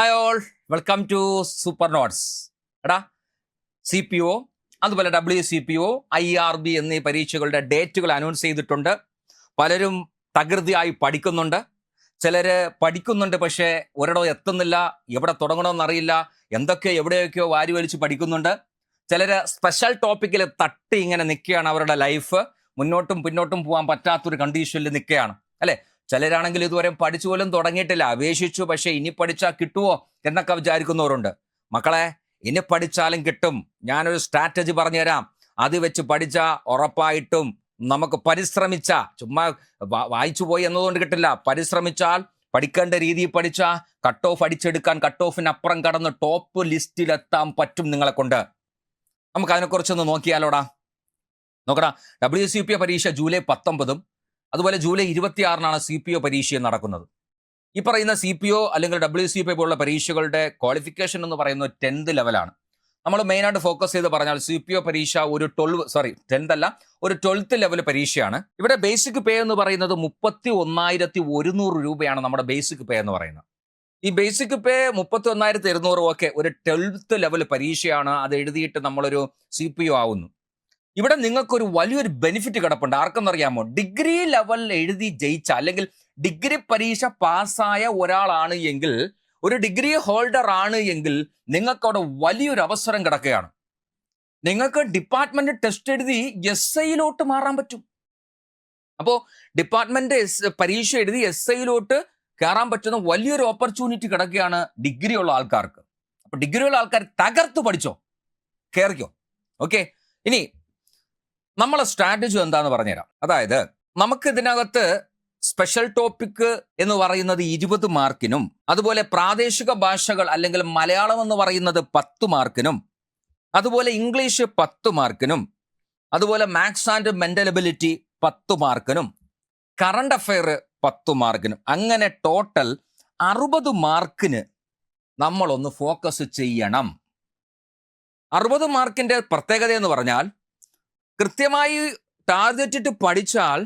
Hi all welcome to super notes എടാ C P O അതുപോലെ W C P O I R B എന്നീ പരീക്ഷകളുടെ ഡേറ്റുകൾ announce ചെയ്തിട്ടുണ്ട്. പലരും തകൃതിയായി പഠിക്കുന്നുണ്ട്. ചിലർ പഠിക്കുന്നുണ്ട് പക്ഷേ ഒരിടം എത്തുന്നില്ല എവിടെ തുടങ്ങണമെന്നറിയില്ല എന്തൊക്കെ എവിടെയൊക്കെയോ വാരി വലിച്ച് പഠിക്കുന്നുണ്ട് ചിലർ സ്പെഷ്യൽ ടോപ്പിക്കിൽ തട്ടി ഇങ്ങനെ നിൽക്കുകയാണ് അവരുടെ ലൈഫ് മുന്നോട്ടും പിന്നോട്ടും പോകാൻ പറ്റാത്തൊരു കണ്ടീഷനിൽ നിൽക്കുകയാണ് അല്ലെ? ചിലരാണെങ്കിൽ ഇതുവരെ പഠിച്ചു പോലും തുടങ്ങിയിട്ടില്ല. അപേക്ഷിച്ചു പക്ഷേ ഇനി പഠിച്ചാൽ കിട്ടുമോ എന്നൊക്കെ വിചാരിക്കുന്നവരുണ്ട്. മക്കളെ ഇനി പഠിച്ചാലും കിട്ടും. ഞാനൊരു സ്ട്രാറ്റജി പറഞ്ഞുതരാം. അത് വെച്ച് പഠിച്ചാൽ ഉറപ്പായിട്ടും നമുക്ക് പരിശ്രമിച്ച ചുമ്മാ വായിച്ചു പോയി എന്നതുകൊണ്ട് കിട്ടില്ല. പരിശ്രമിച്ചാൽ പഠിക്കേണ്ട രീതിയിൽ പഠിച്ചാൽ കട്ട് ഓഫ് അടിച്ചെടുക്കാൻ കട്ട് ഓഫിനപ്പുറം കടന്ന് ടോപ്പ് ലിസ്റ്റിലെത്താൻ പറ്റും നിങ്ങളെ കൊണ്ട്. നമുക്ക് അതിനെക്കുറിച്ചൊന്ന് നോക്കിയാലോടാ. നോക്കടാ ഡബ്ല്യു സി പി പരീക്ഷ ജൂലൈ പത്തൊമ്പതും അതുപോലെ ജൂലൈ ഇരുപത്തിയാറിനാണ് സി പി ഒ പരീക്ഷയും നടക്കുന്നത്. ഈ പറയുന്ന സി പി ഒ അല്ലെങ്കിൽ ഡബ്ല്യു സി പി പോലുള്ള പരീക്ഷകളുടെ ക്വാളിഫിക്കേഷൻ എന്ന് പറയുന്നത് ടെൻത്ത് ലെവലാണ് നമ്മൾ മെയിനായിട്ട് ഫോക്കസ് ചെയ്ത് പറഞ്ഞാൽ സി പി ഒ പരീക്ഷ ഒരു ട്വൽവ് സോറി ടെൻത്ത് അല്ല ഒരു ട്വൽത്ത് ലെവൽ പരീക്ഷയാണ്. ഇവിടെ ബേസിക് പേ എന്ന് പറയുന്നത് മുപ്പത്തി ഒന്നായിരത്തി ഒരുന്നൂറ് രൂപയാണ് നമ്മുടെ ബേസിക് പേ എന്ന് പറയുന്നത്. ഈ ബേസിക് പേ മുപ്പത്തി ഒന്നായിരത്തി ഇരുന്നൂറ് ഒക്കെ ഒരു ട്വൽത്ത് ലെവൽ പരീക്ഷയാണ് അത് എഴുതിയിട്ട് നമ്മളൊരു സി പി ഒ ആവുന്നു. ഇവിടെ നിങ്ങൾക്കൊരു വലിയൊരു ബെനിഫിറ്റ് കിടപ്പുണ്ട്. ആർക്കെന്നറിയാമോ? ഡിഗ്രി ലെവലിൽ എഴുതി ജയിച്ച അല്ലെങ്കിൽ ഡിഗ്രി പരീക്ഷ പാസ്സായ ഒരാളാണ് എങ്കിൽ ഒരു ഡിഗ്രി ഹോൾഡർ ആണ് എങ്കിൽ നിങ്ങൾക്ക് അവിടെ വലിയൊരു അവസരം കിടക്കുകയാണ്. നിങ്ങൾക്ക് ഡിപ്പാർട്ട്മെന്റ് ടെസ്റ്റ് എഴുതി എസ് ഐയിലോട്ട് മാറാൻ പറ്റും. അപ്പോ ഡിപ്പാർട്ട്മെന്റ് പരീക്ഷ എഴുതി എസ് ഐയിലോട്ട് കയറാൻ പറ്റുന്ന വലിയൊരു ഓപ്പർച്യൂണിറ്റി കിടക്കുകയാണ് ഡിഗ്രി ഉള്ള ആൾക്കാർക്ക്. അപ്പൊ ഡിഗ്രി ഉള്ള ആൾക്കാർ തകർത്ത് പഠിച്ചോ? കയറിക്കോ? ഓക്കെ ഇനി നമ്മളെ സ്ട്രാറ്റജി എന്താന്ന് പറഞ്ഞുതരാം. അതായത് നമുക്ക് ഇതിനകത്ത് സ്പെഷ്യൽ ടോപ്പിക് എന്ന് പറയുന്നത് ഇരുപത് മാർക്കിനും അതുപോലെ പ്രാദേശിക ഭാഷകൾ അല്ലെങ്കിൽ മലയാളം എന്ന് പറയുന്നത് പത്ത് മാർക്കിനും അതുപോലെ ഇംഗ്ലീഷ് പത്ത് മാർക്കിനും അതുപോലെ മാത്സ് ആൻഡ് മെന്റൽ എബിലിറ്റി പത്ത് മാർക്കിനും കറണ്ട് അഫയർ പത്ത് മാർക്കിനും അങ്ങനെ ടോട്ടൽ അറുപത് മാർക്കിന് നമ്മളൊന്ന് ഫോക്കസ് ചെയ്യണം. അറുപത് മാർക്കിന്റെ പ്രത്യേകത എന്ന് പറഞ്ഞാൽ കൃത്യമായി ടാർഗറ്റ് ഇട്ട് പഠിച്ചാൽ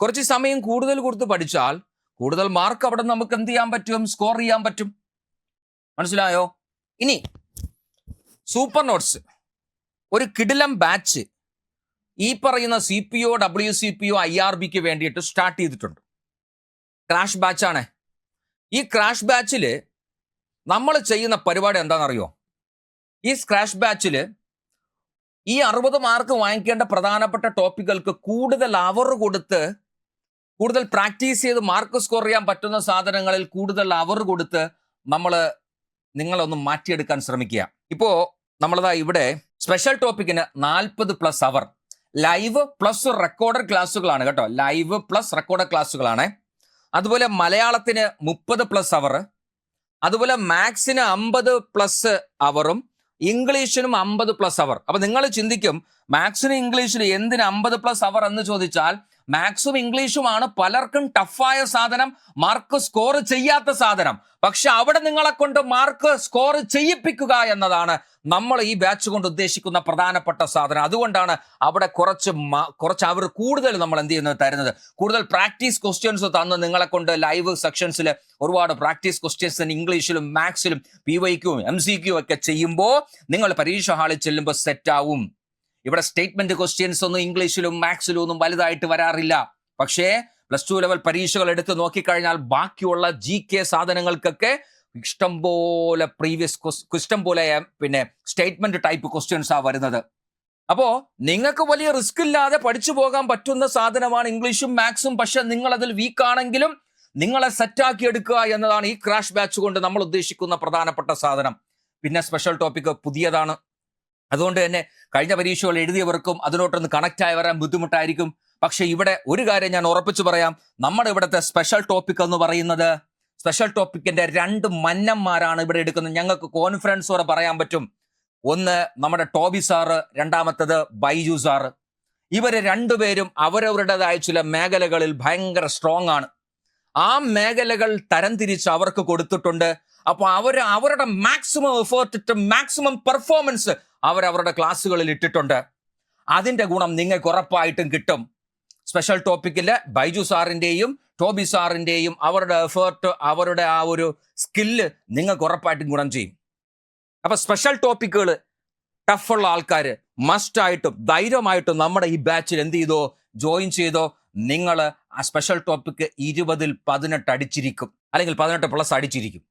കുറച്ച് സമയം കൂടുതൽ കൊടുത്ത് പഠിച്ചാൽ കൂടുതൽ മാർക്ക് അവിടെ നമുക്ക് എന്ത് ചെയ്യാൻ പറ്റും? സ്കോർ ചെയ്യാൻ പറ്റും. മനസ്സിലായോ? ഇനി സൂപ്പർ നോട്ട്സ് ഒരു കിടിലം ബാച്ച് ഈ പറയുന്ന C P O W C P O I R ബിക്ക് വേണ്ടിയിട്ട് സ്റ്റാർട്ട് ചെയ്തിട്ടുണ്ട്. ക്രാഷ് ബാച്ചാണ് ഈ ക്രാഷ് ബാച്ചിൽ നമ്മൾ ചെയ്യുന്ന പരിപാടി എന്താണെന്നറിയോ? ഈ സ്ക്രാഷ് ബാച്ചിൽ ഈ അറുപത് മാർക്ക് വാങ്ങിക്കേണ്ട പ്രധാനപ്പെട്ട ടോപ്പിക്കുകൾക്ക് കൂടുതൽ അവർ കൊടുത്ത് കൂടുതൽ പ്രാക്ടീസ് ചെയ്ത് മാർക്ക് സ്കോർ ചെയ്യാൻ പറ്റുന്ന സാധനങ്ങളിൽ കൂടുതൽ അവർ കൊടുത്ത് നമ്മൾ നിങ്ങളൊന്ന് മാറ്റിയെടുക്കാൻ ശ്രമിക്കുക. ഇപ്പോൾ നമ്മളതാ ഇവിടെ സ്പെഷ്യൽ ടോപ്പിക്കിന് നാൽപ്പത് plus hour live plus recorded ക്ലാസ്സുകളാണ് കേട്ടോ. ലൈവ് പ്ലസ് റെക്കോർഡഡ് ക്ലാസ്സുകളാണ് അതുപോലെ മലയാളത്തിന് മുപ്പത് പ്ലസ് അവർ അതുപോലെ മാത്സിന് അമ്പത് പ്ലസ് അവറും ഇംഗ്ലീഷിനും അമ്പത് പ്ലസ് അവർ അപ്പൊ നിങ്ങൾ ചിന്തിക്കും മാത്സിനും ഇംഗ്ലീഷിനും എന്തിന് അമ്പത് പ്ലസ് അവർ എന്ന് ചോദിച്ചാൽ മാത്സും ഇംഗ്ലീഷുമാണ് പലർക്കും ടഫായ സാധനം മാർക്ക് സ്കോർ ചെയ്യാത്ത സാധനം. പക്ഷെ അവിടെ നിങ്ങളെ കൊണ്ട് മാർക്ക് സ്കോർ ചെയ്യിപ്പിക്കുക എന്നതാണ് നമ്മൾ ഈ ബാച്ച് കൊണ്ട് ഉദ്ദേശിക്കുന്ന പ്രധാനപ്പെട്ട സാധനം. അതുകൊണ്ടാണ് അവിടെ കുറച്ച് കുറച്ച് അവർ കൂടുതൽ നമ്മൾ എന്ത് ചെയ്യുന്നത് തരുന്നത്. കൂടുതൽ പ്രാക്ടീസ് ക്വസ്റ്റ്യൻസ് തന്ന് നിങ്ങളെ കൊണ്ട് ലൈവ് സെക്ഷൻസിൽ ഒരുപാട് പ്രാക്ടീസ് ക്വസ്റ്റ്യൻസ് ഇംഗ്ലീഷിലും മാത്സിലും പി വൈക്കും എം സി ക്യു ഒക്കെ ചെയ്യുമ്പോൾ നിങ്ങൾ പരീക്ഷ ഹാളിൽ ചെല്ലുമ്പോൾ സെറ്റ് ആവും. ഇവിടെ സ്റ്റേറ്റ്മെന്റ് ക്വസ്റ്റ്യൻസ് ഒന്നും ഇംഗ്ലീഷിലും മാത്സിലും ഒന്നും വലുതായിട്ട് വരാറില്ല. പക്ഷേ പ്ലസ് ടു ലെവൽ പരീക്ഷകൾ എടുത്ത് നോക്കിക്കഴിഞ്ഞാൽ ബാക്കിയുള്ള ജി കെ സാധനങ്ങൾക്കൊക്കെ ഇഷ്ടം പോലെ പ്രീവിയസ് ഇഷ്ടം പോലെ പിന്നെ സ്റ്റേറ്റ്മെന്റ് ടൈപ്പ് ക്വസ്റ്റ്യൻസ് ആ വരുന്നത്. അപ്പോ നിങ്ങൾക്ക് വലിയ റിസ്ക് ഇല്ലാതെ പഠിച്ചു പോകാൻ പറ്റുന്ന സാധനമാണ് ഇംഗ്ലീഷും മാത്സും പക്ഷെ നിങ്ങൾ അതിൽ വീക്ക് ആണെങ്കിലും നിങ്ങളെ സെറ്റാക്കി എടുക്കുക എന്നതാണ് ഈ ക്രാഷ് ബാച്ച് കൊണ്ട് നമ്മൾ ഉദ്ദേശിക്കുന്ന പ്രധാനപ്പെട്ട സാധനം. പിന്നെ സ്പെഷ്യൽ ടോപ്പിക് പുതിയതാണ്. അതുകൊണ്ട് തന്നെ കഴിഞ്ഞ പരീക്ഷകൾ എഴുതിയവർക്കും അതിനോട്ടൊന്ന് കണക്റ്റ് ആയി വരാൻ ബുദ്ധിമുട്ടായിരിക്കും. പക്ഷേ ഇവിടെ ഒരു കാര്യം ഞാൻ ഉറപ്പിച്ചു പറയാം. നമ്മുടെ ഇവിടുത്തെ സ്പെഷ്യൽ ടോപ്പിക് എന്ന് പറയുന്നത് സ്പെഷ്യൽ ടോപ്പിക്കിന്റെ രണ്ട് മന്നന്മാരാണ് ഇവിടെ എടുക്കുന്നത്. ഞങ്ങൾക്ക് കോൺഫിഡൻസോടെ പറയാൻ പറ്റും. ഒന്ന് നമ്മുടെ ടോബി സാറ് രണ്ടാമത്തത് ബൈജു സാറ് ഇവർ രണ്ടുപേരും അവരവരുടേതായ ചില മേഖലകളിൽ ഭയങ്കര സ്ട്രോങ് ആണ്. ആ മേഖലകൾ തരംതിരിച്ച് അവർക്ക് കൊടുത്തിട്ടുണ്ട്. അപ്പോൾ അവർ അവരുടെ മാക്സിമം എഫേർട്ട് മാക്സിമം പെർഫോമൻസ് അവരവരുടെ ക്ലാസ്സുകളിൽ ഇട്ടിട്ടുണ്ട്. അതിന്റെ ഗുണം നിങ്ങൾക്ക് ഉറപ്പായിട്ടും കിട്ടും. സ്പെഷ്യൽ ടോപ്പിക്കിൽ ബൈജു സാറിന്റെയും ടോബി സാറിന്റെയും അവരുടെ എഫേർട്ട് അവരുടെ ആ ഒരു സ്കില്ല് നിങ്ങൾക്ക് ഉറപ്പായിട്ടും ഗുണം ചെയ്യും. അപ്പം സ്പെഷ്യൽ ടോപ്പിക്കുകൾ ടഫുള്ള ആൾക്കാർ മസ്റ്റായിട്ടും ധൈര്യമായിട്ടും നമ്മുടെ ഈ ബാച്ചിൽ എന്ത് ചെയ്തോ ജോയിൻ ചെയ്തോ നിങ്ങൾ ആ സ്പെഷ്യൽ ടോപ്പിക്ക് ഇരുപതിൽ പതിനെട്ട് അടിച്ചിരിക്കും. അല്ലെങ്കിൽ പതിനെട്ട് പ്ലസ് അടിച്ചിരിക്കും.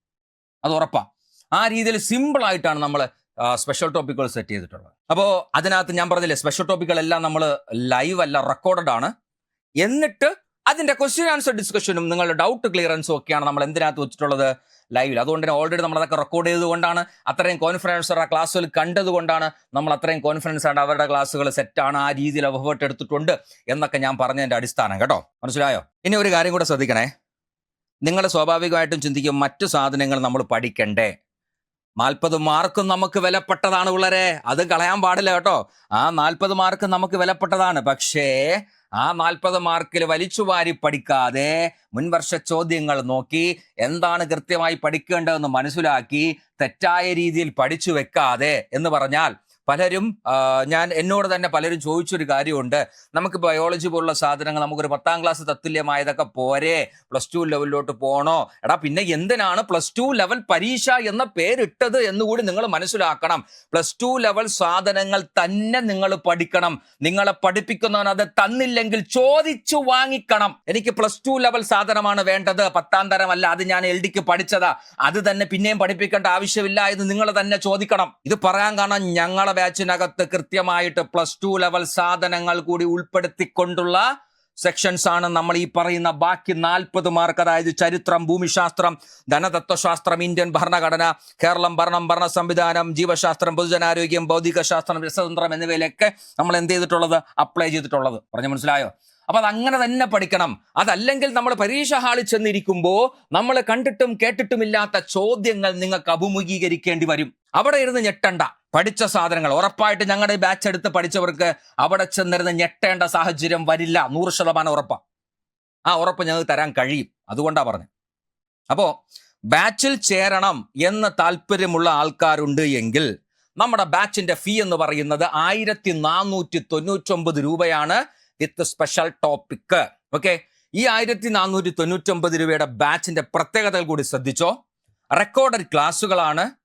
അത് ഉറപ്പാണ് ആ രീതിയിൽ സിമ്പിളായിട്ടാണ് നമ്മൾ സ്പെഷ്യൽ ടോപ്പിക്കുകൾ സെറ്റ് ചെയ്തിട്ടുള്ളത് അപ്പോൾ അതിനകത്ത് ഞാൻ പറഞ്ഞില്ലേ സ്പെഷ്യൽ ടോപ്പിക്കുകളെല്ലാം നമ്മൾ ലൈവ് അല്ല റെക്കോർഡഡ് ആണ്. എന്നിട്ട് അതിന്റെ ക്വസ്റ്റ്യൻ ആൻസർ ഡിസ്കഷനും നിങ്ങളുടെ ഡൗട്ട് ക്ലിയറൻസും ഒക്കെയാണ് നമ്മൾ എന്തിനകത്ത് വെച്ചിട്ടുള്ളത് ലൈവിൽ അതുകൊണ്ട് തന്നെ ഓൾറെഡി നമ്മൾ അതൊക്കെ റെക്കോർഡ് ചെയ്തുകൊണ്ടാണ് അത്രയും കോൺഫിഡൻസ് ആ ക്ലാസ്സുകൾ കണ്ടതുകൊണ്ടാണ് നമ്മൾ അത്രയും കോൺഫിഡൻസ് ആണ് അവരുടെ ക്ലാസ്സുകൾ സെറ്റാണ് ആ രീതിയിൽ എഫേർട്ട് എടുത്തിട്ടുണ്ട് എന്നൊക്കെ ഞാൻ പറഞ്ഞതിന്റെ അടിസ്ഥാനം. കേട്ടോ? മനസ്സിലായോ? ഇനി ഒരു കാര്യം കൂടെ ശ്രദ്ധിക്കണേ. നിങ്ങൾ സ്വാഭാവികമായിട്ടും ചിന്തിക്കും മറ്റു സാധനങ്ങൾ നമ്മൾ പഠിക്കണ്ടേ? നാൽപ്പത് മാർക്കും നമുക്ക് വിലപ്പെട്ടതാണ് ഉള്ളരെ അത് കളയാൻ പാടില്ല കേട്ടോ. ആ നാൽപ്പത് മാർക്ക് നമുക്ക് വിലപ്പെട്ടതാണ്. പക്ഷേ ആ നാൽപ്പത് മാർക്കിൽ വലിച്ചു വാരി പഠിക്കാതെ മുൻവർഷ ചോദ്യങ്ങൾ നോക്കി എന്താണ് കൃത്യമായി പഠിക്കേണ്ടതെന്ന് മനസ്സിലാക്കി തെറ്റായ രീതിയിൽ പഠിച്ചു വെക്കാതെ എന്ന് പറഞ്ഞാൽ പലരും ഞാൻ എന്നോട് തന്നെ പലരും ചോദിച്ചൊരു കാര്യമുണ്ട്. നമുക്ക് ബയോളജി പോലുള്ള സാധനങ്ങൾ നമുക്കൊരു പത്താം ക്ലാസ് തത്തുല്യമായതൊക്കെ പോരെ പ്ലസ് ടു ലെവലിലോട്ട് പോണോ? എടാ പിന്നെ എന്തിനാണ് പ്ലസ് ടു ലെവൽ പരീക്ഷ എന്ന പേരിട്ടത് എന്നുകൂടി നിങ്ങൾ മനസ്സിലാക്കണം. പ്ലസ് ടു ലെവൽ സാധനങ്ങൾ തന്നെ നിങ്ങൾ പഠിക്കണം. നിങ്ങളെ പഠിപ്പിക്കുന്നവൻ അത് തന്നില്ലെങ്കിൽ ചോദിച്ചു വാങ്ങിക്കണം. എനിക്ക് പ്ലസ് ടു ലെവൽ സാധനമാണ് വേണ്ടത്. പത്താം തരമല്ല അത് ഞാൻ എൽ ഡിക്ക് പഠിച്ചതാ. അത് തന്നെ പിന്നെയും പഠിപ്പിക്കേണ്ട ആവശ്യമില്ല എന്ന് നിങ്ങൾ തന്നെ ചോദിക്കണം. ഇത് പറയാൻ കാരണം ഞങ്ങളെ ബാച്ചിനകത്ത് കൃത്യമായിട്ട് പ്ലസ് ടു ലെവൽ സാധനങ്ങൾ കൂടി ഉൾപ്പെടുത്തിക്കൊണ്ടുള്ള സെക്ഷൻസ് ആണ് നമ്മൾ ഈ പറയുന്ന ബാക്കി നാൽപ്പത് മാർക്ക് അതായത് ചരിത്രം ഭൂമിശാസ്ത്രം ധനതത്വശാസ്ത്രം ഇന്ത്യൻ ഭരണഘടന കേരളം ഭരണം ഭരണ സംവിധാനം ജീവശാസ്ത്രം പൊതുജനാരോഗ്യം ഭൗതിക ശാസ്ത്രം രസതന്ത്രം എന്നിവയിലൊക്കെ നമ്മൾ എന്ത് ചെയ്തിട്ടുള്ളത്? അപ്ലൈ ചെയ്തിട്ടുള്ളത്. പറഞ്ഞു മനസ്സിലായോ? അപ്പൊ അത് അങ്ങനെ തന്നെ പഠിക്കണം. അതല്ലെങ്കിൽ നമ്മൾ പരീക്ഷ ഹാളിൽ ചെന്നിരിക്കുമ്പോൾ നമ്മൾ കണ്ടിട്ടും കേട്ടിട്ടുമില്ലാത്ത ചോദ്യങ്ങൾ നിങ്ങൾക്ക് അഭിമുഖീകരിക്കേണ്ടി വരും. അവിടെ ഇരുന്ന് ഞെട്ടണ്ട. പഠിച്ച സാധനങ്ങൾ. ഉറപ്പായിട്ട് ഞങ്ങളുടെ ഈ ബാച്ച് എടുത്ത് പഠിച്ചവർക്ക് അവിടെ ചെന്നിരുന്ന് ഞെട്ടേണ്ട സാഹചര്യം വരില്ല. നൂറ് ശതമാനം ഉറപ്പാ. ആ ഉറപ്പ് ഞങ്ങൾക്ക് തരാൻ കഴിയും. അതുകൊണ്ടാണ് പറഞ്ഞത് അപ്പോ ബാച്ചിൽ ചേരണം എന്ന് താല്പര്യമുള്ള ആൾക്കാരുണ്ട് എങ്കിൽ നമ്മുടെ ബാച്ചിന്റെ ഫീ എന്ന് പറയുന്നത് ആയിരത്തി നാനൂറ്റി തൊണ്ണൂറ്റൊമ്പത് രൂപയാണ് വിത്ത് സ്പെഷ്യൽ ടോപ്പിക് ഓക്കെ ഈ ആയിരത്തി നാനൂറ്റി തൊണ്ണൂറ്റൊമ്പത് രൂപയുടെ ബാച്ചിന്റെ പ്രത്യേകതകൾ കൂടി ശ്രദ്ധിച്ചോ. റെക്കോർഡഡ് ക്ലാസ്സുകളാണ്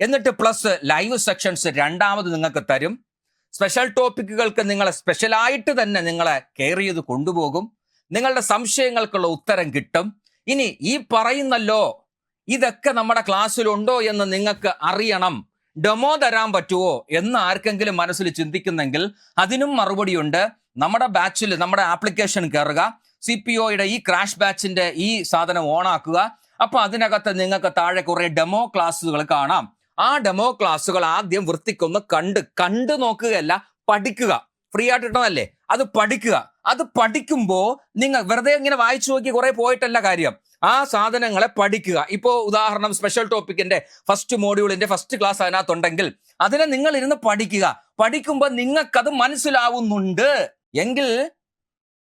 എന്നിട്ട് പ്ലസ് ലൈവ് സെക്ഷൻസ് രണ്ടാമത് നിങ്ങൾക്ക് തരും. സ്പെഷ്യൽ ടോപ്പിക്കുകൾക്ക് നിങ്ങളെ സ്പെഷ്യലായിട്ട് തന്നെ നിങ്ങളെ കെയർ ചെയ്ത് കൊണ്ടുപോകും. നിങ്ങളുടെ സംശയങ്ങൾക്കുള്ള ഉത്തരം കിട്ടും. ഇനി ഈ പറയുന്നല്ലോ ഇതൊക്കെ നമ്മുടെ ക്ലാസ്സിലുണ്ടോ എന്ന് നിങ്ങൾക്ക് അറിയണം. ഡെമോ തരാൻ പറ്റുമോ എന്ന് ആർക്കെങ്കിലും മനസ്സിൽ ചിന്തിക്കുന്നെങ്കിൽ അതിനും മറുപടിയുണ്ട്. നമ്മുടെ ബാച്ചിൽ നമ്മുടെ ആപ്ലിക്കേഷൻ കയറുക. സി പി ഒയുടെ ഈ ക്രാഷ് ബാച്ചിന്റെ ഈ സാധനം ഓണാക്കുക അപ്പൊ അതിനകത്ത് നിങ്ങൾക്ക് താഴെ കുറേ ഡെമോ ക്ലാസ്സുകൾ കാണാം. ആ ഡെമോ ക്ലാസ്സുകൾ ആദ്യം വൃത്തിക്കൊന്ന് കണ്ട് കണ്ടു നോക്കുകയല്ല പഠിക്കുക. ഫ്രീ ആയിട്ട് കിട്ടണമല്ലേ അത് പഠിക്കുക. അത് പഠിക്കുമ്പോൾ നിങ്ങൾ വെറുതെ ഇങ്ങനെ വായിച്ചു നോക്കി കുറെ പോയിട്ടല്ല കാര്യം. ആ സാധനങ്ങളെ പഠിക്കുക. ഇപ്പോൾ ഉദാഹരണം സ്പെഷ്യൽ ടോപ്പിക്കിന്റെ ഫസ്റ്റ് മോഡ്യൂളിന്റെ ഫസ്റ്റ് ക്ലാസ് അതിനകത്തുണ്ടെങ്കിൽ അതിനെ നിങ്ങൾ ഇരുന്ന് പഠിക്കുക. പഠിക്കുമ്പോൾ നിങ്ങൾക്കത് മനസ്സിലാവുന്നുണ്ട്. എങ്കിൽ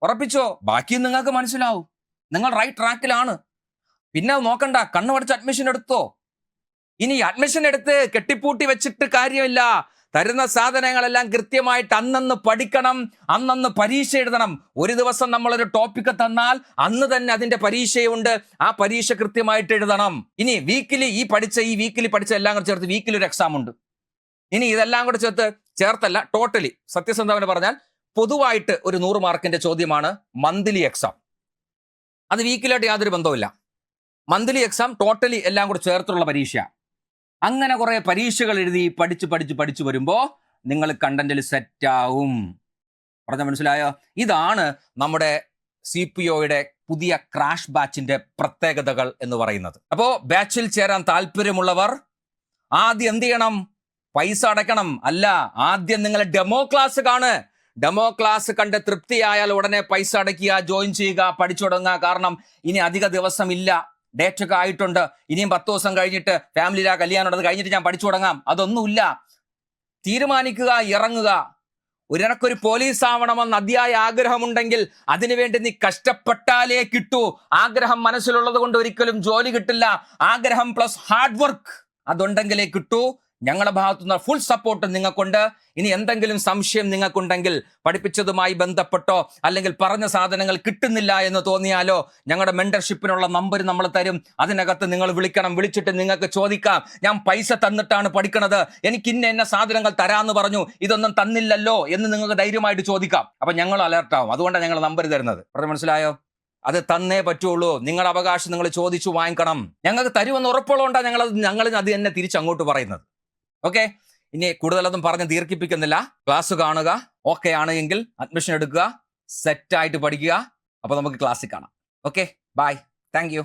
ഉറപ്പിച്ചോ? ബാക്കി നിങ്ങൾക്ക് മനസ്സിലാവും. നിങ്ങൾ റൈറ്റ് ട്രാക്കിലാണ് പിന്നെ നോക്കണ്ട. കണ്ണു പഠിച്ച് അഡ്മിഷൻ എടുത്തോ? ഇനി അഡ്മിഷൻ എടുത്ത് കെട്ടിപ്പൂട്ടി വെച്ചിട്ട് കാര്യമില്ല. തരുന്ന സാധനങ്ങളെല്ലാം കൃത്യമായിട്ട് അന്നന്ന് പഠിക്കണം അന്നന്ന് പരീക്ഷ എഴുതണം. ഒരു ദിവസം നമ്മളൊരു ടോപ്പിക്ക് തന്നാൽ അന്ന് തന്നെ അതിന്റെ പരീക്ഷയുണ്ട്. ആ പരീക്ഷ കൃത്യമായിട്ട് എഴുതണം. ഇനി വീക്കിലി ഈ പഠിച്ച ഈ വീക്കിലി പഠിച്ച എല്ലാം കൂടെ ചേർത്ത് വീക്കിലി ഒരു എക്സാം ഉണ്ട്. ഇനി ഇതെല്ലാം കൂടെ ചേർത്ത് ചേർത്തല്ല ടോട്ടലി സത്യസന്ധവന് പറഞ്ഞാൽ പൊതുവായിട്ട് ഒരു നൂറ് മാർക്കിന്റെ ചോദ്യമാണ് മന്ത്ലി എക്സാം അത് വീക്കിലായിട്ട് യാതൊരു ബന്ധവുമില്ല. മന്ത്ലി എക്സാം ടോട്ടലി എല്ലാം കൂടെ ചേർത്തുള്ള പരീക്ഷ അങ്ങനെ കുറേ പരീക്ഷകൾ എഴുതി പഠിച്ച് പഠിച്ച് പഠിച്ചു വരുമ്പോൾ നിങ്ങൾ കണ്ടന്റിൽ സെറ്റാവും പറഞ്ഞ മനസ്സിലായോ? ഇതാണ് നമ്മുടെ സി പി ഒയുടെ പുതിയ ക്രാഷ് ബാച്ചിന്റെ പ്രത്യേകതകൾ എന്ന് പറയുന്നത്. അപ്പോ ബാച്ചിൽ ചേരാൻ താല്പര്യമുള്ളവർ ആദ്യം എന്ത് ചെയ്യണം? പൈസ അടയ്ക്കണം. അല്ല ആദ്യം നിങ്ങൾ ഡെമോ ക്ലാസ് കാണ്. ഡെമോ ക്ലാസ് കണ്ട് തൃപ്തിയായാൽ ഉടനെ പൈസ അടയ്ക്കുക ജോയിൻ ചെയ്യുക പഠിച്ചു തുടങ്ങുക. കാരണം ഇനി അധിക ദിവസം ഇല്ല ഡേറ്റ് ഒക്കെ ആയിട്ടുണ്ട്. ഇനിയും പത്ത് ദിവസം കഴിഞ്ഞിട്ട് ഫാമിലിയിൽ ആ കല്യാണം ഉണ്ടത് കഴിഞ്ഞിട്ട് ഞാൻ പഠിച്ചു തുടങ്ങാം. അതൊന്നുമില്ല. തീരുമാനിക്കുക ഇറങ്ങുക. ഒരിനക്കൊരു പോലീസ് ആവണമെന്ന് അതിയായ ആഗ്രഹമുണ്ടെങ്കിൽ അതിനുവേണ്ടി നീ കഷ്ടപ്പെട്ടാലേ കിട്ടൂ. ആഗ്രഹം മനസ്സിലുള്ളത് കൊണ്ട് ഒരിക്കലും ജോലി കിട്ടില്ല. ആഗ്രഹം പ്ലസ് ഹാർഡ് വർക്ക് അതുണ്ടെങ്കിലേ കിട്ടൂ. ഞങ്ങളുടെ ഭാഗത്തുനിന്ന് ഫുൾ സപ്പോർട്ട് നിങ്ങൾക്കുണ്ട്. ഇനി എന്തെങ്കിലും സംശയം നിങ്ങൾക്കുണ്ടെങ്കിൽ പഠിപ്പിച്ചതുമായി ബന്ധപ്പെട്ടോ അല്ലെങ്കിൽ പറഞ്ഞ സാധനങ്ങൾ കിട്ടുന്നില്ല എന്ന് തോന്നിയാലോ ഞങ്ങളുടെ മെന്റർഷിപ്പിനുള്ള നമ്പർ നമ്മൾ തരും. അതിനകത്ത് നിങ്ങൾ വിളിക്കണം. വിളിച്ചിട്ട് നിങ്ങൾക്ക് ചോദിക്കാം. ഞാൻ പൈസ തന്നിട്ടാണ് പഠിക്കണത്. എനിക്ക് ഇന്ന എന്ന സാധനങ്ങൾ തരാമെന്ന് പറഞ്ഞു. ഇതൊന്നും തന്നില്ലല്ലോ എന്ന് നിങ്ങൾക്ക് ധൈര്യമായിട്ട് ചോദിക്കാം. അപ്പൊ ഞങ്ങൾ അലർട്ടാവും അതുകൊണ്ടാണ് ഞങ്ങൾ നമ്പർ തരുന്നത്. പറഞ്ഞു മനസ്സിലായോ? അത് തന്നേ പറ്റുള്ളൂ. നിങ്ങളുടെ അവകാശം നിങ്ങൾ ചോദിച്ചു വാങ്ങിക്കണം. ഞങ്ങൾക്ക് തരുമെന്ന് ഉറപ്പുള്ളതുകൊണ്ടാണ് ഞങ്ങൾ ഞങ്ങൾ അത് തന്നെ തിരിച്ചങ്ങോട്ട് പറയുന്നത്. ഓക്കെ ഇനി കൂടുതലൊന്നും പറഞ്ഞ് ദീർഘിപ്പിക്കുന്നില്ല. ക്ലാസ് കാണുക. ഓക്കെ ആണ് എങ്കിൽ അഡ്മിഷൻ എടുക്കുക. സെറ്റായിട്ട് പഠിക്കുക. അപ്പോൾ നമുക്ക് ക്ലാസ്സിൽ കാണാം. Okay bye thank you